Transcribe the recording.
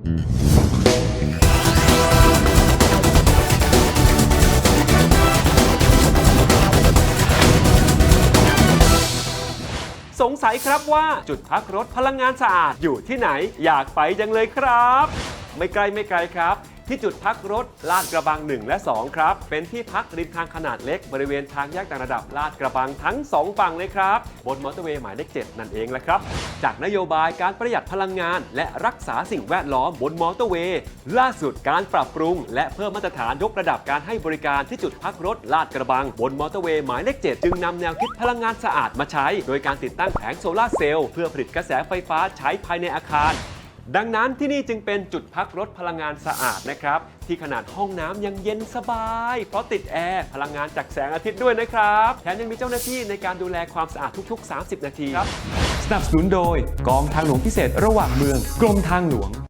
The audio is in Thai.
สงสัยครับว่าจุดพักรถพลังงานสะอาดอยู่ที่ไหนอยากไปจังเลยครับ ไม่ไกลไม่ไกลครับ ที่จุดพักรถลาดกระบัง 1 และ 2 ครับ เป็นที่พักริมทางขนาดเล็กบริเวณทางแยกต่างระดับลาดกระบังทั้ง 2 ฝั่งเลยครับ บนมอเตอร์เวย์หมายเลข7นั่นเองแหละครับ จากนโยบายการประหยัดพลังงาน และรักษาสิ่งแวดล้อมบนมอเตอร์เวย์ล่าสุดการปรับปรุง และเพิ่มมาตรฐานยกระดับการให้บริการที่จุดพักรถลาดกระบัง บนมอเตอร์เวย์หมายเลข7จึงนำแนวคิดพลังงานสะอาดมาใช้ โดยการติดตั้งแผงโซลาร์เซลล์เพื่อผลิตกระแสไฟฟ้าใช้ภายในอาคาร ดังนั้นที่นี่จึงเป็นจุดพักรถพลังงานสะอาดนะครับ ที่ขนาดห้องน้ำยังเย็นสบาย เพราะติดแอร์พลังงานจากแสงอาทิตย์ด้วยนะครับ แถมยังมีเจ้าหน้าที่ในการดูแลความสะอาดทุก ๆ 30 นาทีครับ สนับสนุนโดยกองทางหลวงพิเศษระหว่างเมือง กรมทางหลวง